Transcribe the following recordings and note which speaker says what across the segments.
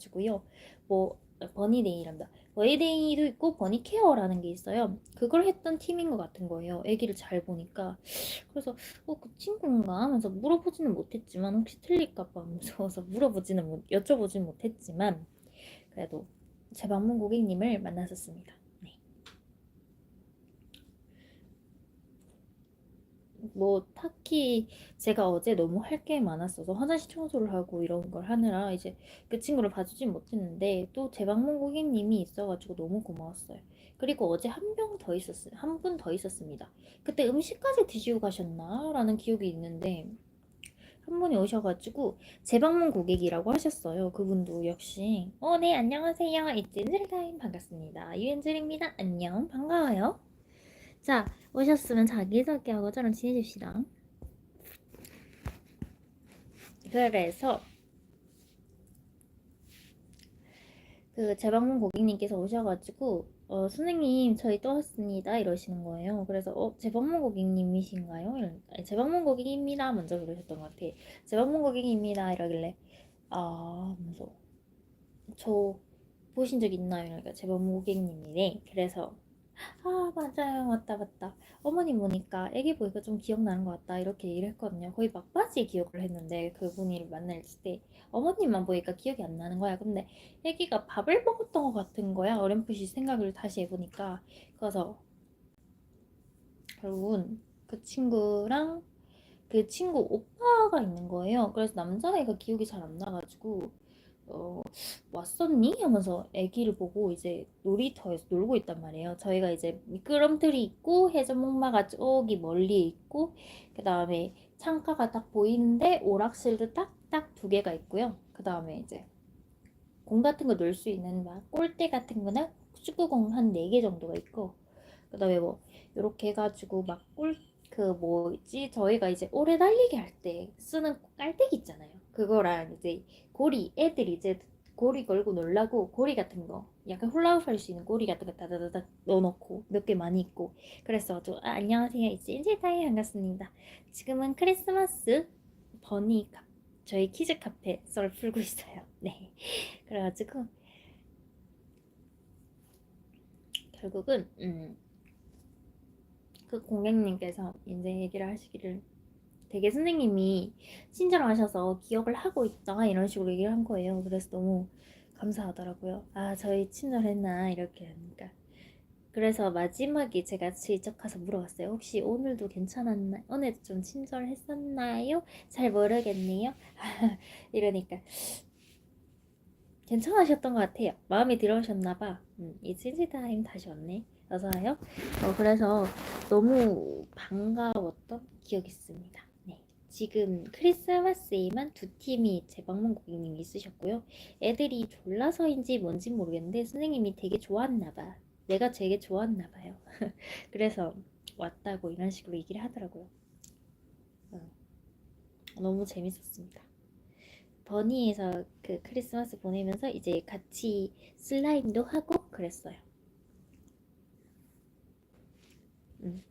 Speaker 1: 있어가지고요. 뭐 버니데이란다. 버니데이도 있고 버니케어라는 게 있어요. 그걸 했던 팀인 것 같은 거예요. 애기를 잘 보니까. 그래서 어, 그 친구인가 하면서 물어보지는 못했지만 혹시 틀릴까봐 무서워서 물어보지는 못, 여쭤보지는 못했지만 그래도 제 방문 고객님을 만났었습니다. 네. 뭐 딱히 제가 어제 너무 할 게 많았어서 화장실 청소를 하고 이런 걸 하느라 이제 그 친구를 봐주진 못했는데 또제 방문 고객님이 있어가지고 너무 고마웠어요. 그리고 어제 한명더 있었어요. 한 분 더 있었습니다. 그때 음식까지 드시고 가셨나? 라는 기억이 있는데 한 분이 오셔가지고 재방문 고객이라고 하셨어요. 그분도 역시 어, 네 안녕하세요. 이젠젤타임 반갑습니다. 유엔젤입니다. 안녕 반가워요. 자 오셨으면 자기소개하고 저랑 지내줍시다. 그래서 그 재방문 고객님께서 오셔가지고 어, 선생님 저희 또 왔습니다 이러시는 거예요. 그래서 어 재방문 고객님이신가요? 이런 아니, 재방문 고객입니다 먼저 그러셨던 것 같아. 재방문 고객입니다 이러길래 아 하면서 저 보신 적 있나요? 그러니까 재방문 고객님이래. 그래서 아 맞아요. 맞다 맞다. 어머니 보니까 애기 보니까 좀 기억나는 것 같다. 이렇게 얘기를 했거든요. 거의 막바지 기억을 했는데 그분이 만날 때 어머님만 보니까 기억이 안 나는 거야. 근데 애기가 밥을 먹었던 것 같은 거야. 어렴풋이 생각을 다시 해보니까. 그래서 결국은 그 친구랑 그 친구 오빠가 있는 거예요. 그래서 남자애가 기억이 잘 안 나가지고 어, 왔었니? 하면서 아기를 보고 이제 놀이터에서 놀고 있단 말이에요. 저희가 이제 미끄럼틀이 있고 해전목마가 저기 멀리 있고 그 다음에 창가가 딱 보이는데 오락실도 딱딱 두 개가 있고요. 그 다음에 이제 공 같은 거 놀 수 있는 막 골대 같은 거나 축구공 한 네 개 정도가 있고 그 다음에 뭐 이렇게 해가지고 막골그 뭐지 저희가 이제 오래 달리기 할 때 쓰는 깔때기 있잖아요. 그거랑 이제 고리 애들이 이제 고리 걸고 놀라고 고리 같은 거 약간 훌라후프 할 수 있는 고리 같은 거 다다다다 넣어놓고 몇 개 많이 있고. 그래서 저 아, 안녕하세요. 이제 인제타이 반갑습니다. 지금은 크리스마스 버니 카 저희 키즈 카페 썰 풀고 있어요. 네. 그래가지고 결국은 음, 그 고객님께서 이제 얘기를 하시기를 되게 선생님이 친절하셔서 기억을 하고 있다 이런 식으로 얘기를 한 거예요. 그래서 너무 감사하더라고요. 아 저희 친절했나 이렇게 하니까. 그래서 마지막에 제가 슬쩍 가서 물어봤어요. 혹시 오늘도 괜찮았나요? 오늘도 좀 친절했었나요? 잘 모르겠네요. 이러니까 괜찮으셨던 것 같아요. 마음에 들어오셨나봐. 음, 이제 타임 다시 왔네. 어서와요. 어, 그래서 너무 반가웠던 기억이 있습니다. 네. 지금 크리스마스에만 두 팀이 재방문 고객님이 있으셨고요. 애들이 졸라서인지 뭔지 모르겠는데 선생님이 되게 좋았나봐. 내가 되게 좋았나봐요. 그래서 왔다고 이런 식으로 얘기를 하더라고요. 어, 너무 재밌었습니다. 버니에서 그 크리스마스 보내면서 이제 같이 슬라임도 하고 그랬어요. 음.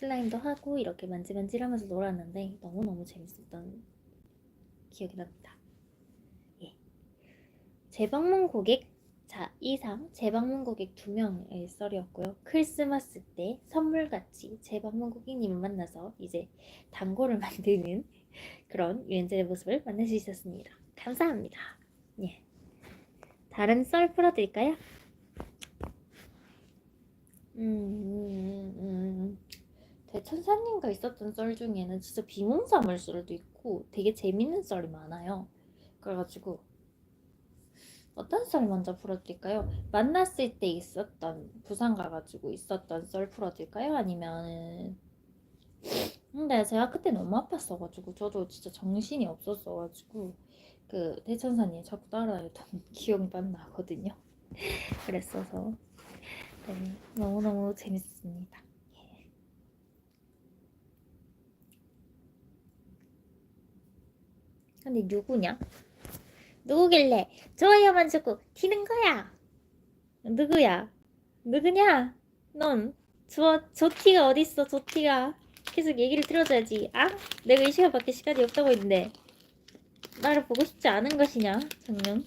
Speaker 1: 슬라임도 하고 이렇게 만지만지하면서 놀았는데 너무너무 재밌었던 기억이 납니다. 예. 재방문 고객 자 이상 재방문 고객 두 명의 썰이었고요. 크리스마스 때 선물같이 재방문 고객님을 만나서 이제 단골을 만드는 그런 유엔젤의 모습을 만날 수 있었습니다. 감사합니다. 예. 다른 썰 풀어드릴까요? 음, 천사님과 있었던 썰 중에는 진짜 비몽사물 썰도 있고 되게 재밌는 썰이 많아요. 그래가지고 어떤 썰 먼저 풀어드릴까요? 만났을 때 있었던 부산 가가지고 있었던 썰 풀어드릴까요? 아니면 근데 제가 그때 너무 아팠어가지고 저도 진짜 정신이 없었어가지고 그 대천사님 자꾸 따라다녔던 기억이 만 나거든요. 그랬어서 네, 너무너무 재밌습니다. 예. 근데 누구냐? 누구길래 좋아요만 주고 튀는 거야? 누구야? 누구냐? 넌 저, 저 티가 어딨어, 저 티가. 계속 얘기를 들어줘야지. 아? 내가 이 시간밖에 시간이 없다고 했는데. 나를 보고 싶지 않은 것이냐, 장룡?